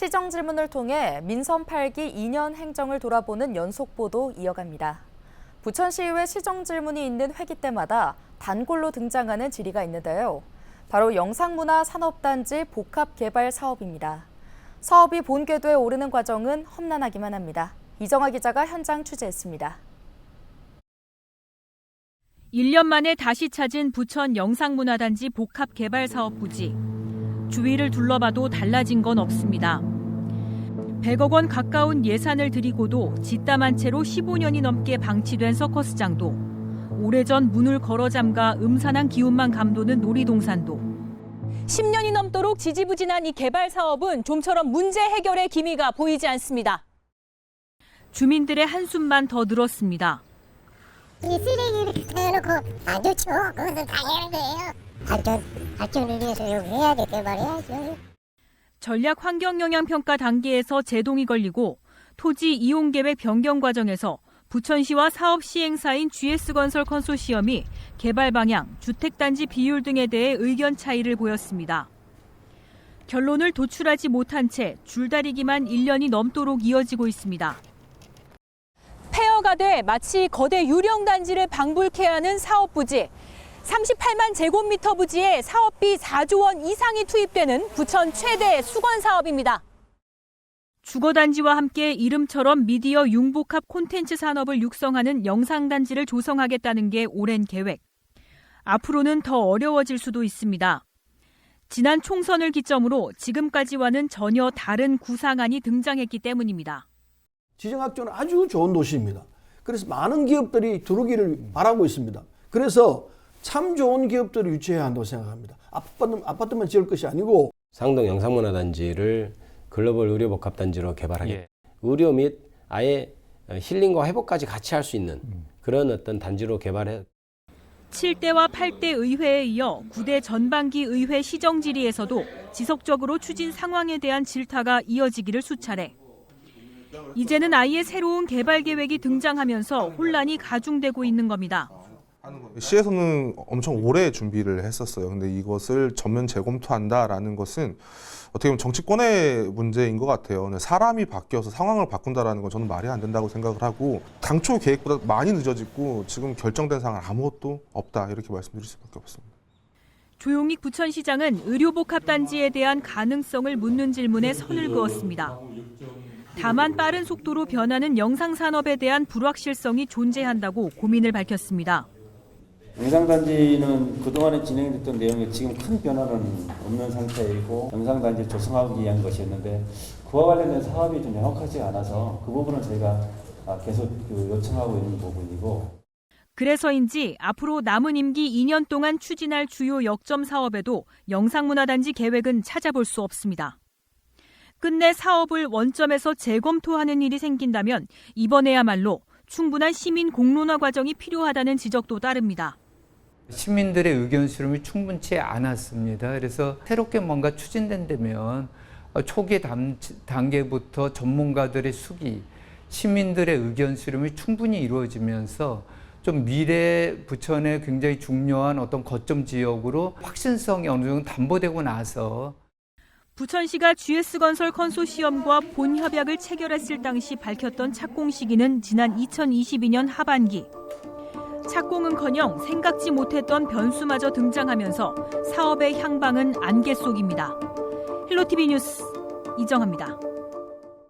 시정 질문을 통해 민선 8기 2년 행정을 돌아보는 연속 보도 이어갑니다. 부천시의회 시정 질문이 있는 회기 때마다 단골로 등장하는 질의가 있는데요. 바로 영상문화 산업단지 복합 개발 사업입니다. 사업이 본궤도에 오르는 과정은 험난하기만 합니다. 이정아 기자가 현장 취재했습니다. 1년 만에 다시 찾은 부천 영상문화단지 복합개발 사업 부지. 주위를 둘러봐도 달라진 건 없습니다. 100억 원 가까운 예산을 들이고도 짓담한 채로 15년이 넘게 방치된 서커스장도 오래전 문을 걸어 잠가 음산한 기운만 감도는 놀이동산도 10년이 넘도록 지지부진한 이 개발 사업은 좀처럼 문제 해결의 기미가 보이지 않습니다. 주민들의 한숨만 더 늘었습니다. 이 쓰레기를 내놓고 안 좋죠. 그것은 당연한 거예요. 발전, 발전을 위해서 해야 될 개발해야죠. 전략 환경 영향 평가 단계에서 제동이 걸리고 토지 이용 계획 변경 과정에서 부천시와 사업 시행사인 GS건설 컨소시엄이 개발 방향, 주택단지 비율 등에 대해 의견 차이를 보였습니다. 결론을 도출하지 못한 채 줄다리기만 1년이 넘도록 이어지고 있습니다. 폐허가 돼 마치 거대 유령 단지를 방불케 하는 사업 부지. 38만 제곱미터 부지에 사업비 4조 원 이상이 투입되는 부천 최대 수건 사업입니다. 주거단지와 함께 이름처럼 미디어 융복합 콘텐츠 산업을 육성하는 영상단지를 조성하겠다는 게 오랜 계획. 앞으로는 더 어려워질 수도 있습니다. 지난 총선을 기점으로 지금까지와는 전혀 다른 구상안이 등장했기 때문입니다. 지정학교는 아주 좋은 도시입니다. 그래서 많은 기업들이 들어오기를 바라고 있습니다. 그래서 참 좋은 기업들을 유치해야 한다고 생각합니다. 아파트, 아파트만 지을 것이 아니고 상동 영상문화단지를 글로벌 의료복합단지로 개발하게 예. 의료 및 아예 힐링과 회복까지 같이 할 수 있는 그런 어떤 단지로 개발해 7대와 8대 의회에 이어 9대 전반기 의회 시정 질의에서도 지속적으로 추진 상황에 대한 질타가 이어지기를 수차례. 이제는 아예 새로운 개발 계획이 등장하면서 혼란이 가중되고 있는 겁니다. 시에서는 엄청 오래 준비를 했었어요. 근데 이것을 전면 재검토한다라는 것은 어떻게 보면 정치권의 문제인 것 같아요. 사람이 바뀌어서 상황을 바꾼다라는 건 저는 말이 안 된다고 생각을 하고 당초 계획보다 많이 늦어지고 지금 결정된 상황 아무것도 없다 이렇게 말씀드릴 수밖에 없습니다. 조용익 부천시장은 의료복합단지에 대한 가능성을 묻는 질문에 선을 그었습니다. 다만 빠른 속도로 변하는 영상산업에 대한 불확실성이 존재한다고 고민을 밝혔습니다. 영상단지는 그동안에 진행됐던 내용에 지금 큰 변화는 없는 상태이고 영상단지를 조성하기 위한 것이었는데 그와 관련된 사업이 좀 명확하지 않아서 그 부분은 저희가 아, 계속 그 요청하고 있는 부분이고 그래서인지 앞으로 남은 임기 2년 동안 추진할 주요 역점 사업에도 영상문화단지 계획은 찾아볼 수 없습니다. 끝내 사업을 원점에서 재검토하는 일이 생긴다면 이번에야말로 충분한 시민 공론화 과정이 필요하다는 지적도 따릅니다. 시민들의 의견 수렴이 충분치 않았습니다. 그래서 새롭게 뭔가 추진된다면 초기 단- 단계부터 전문가들의 수기, 시민들의 의견 수렴이 충분히 이루어지면서 좀 미래 부천의 굉장히 중요한 어떤 거점 지역으로 확신성이 어느 정도 담보되고 나서 부천시가 GS건설 컨소시엄과 본 협약을 체결했을 당시 밝혔던 착공 시기는 지난 2022년 하반기. 착공은커녕 생각지 못했던 변수마저 등장하면서 사업의 향방은 안개 속입니다. 헬로티비 뉴스 이정합니다.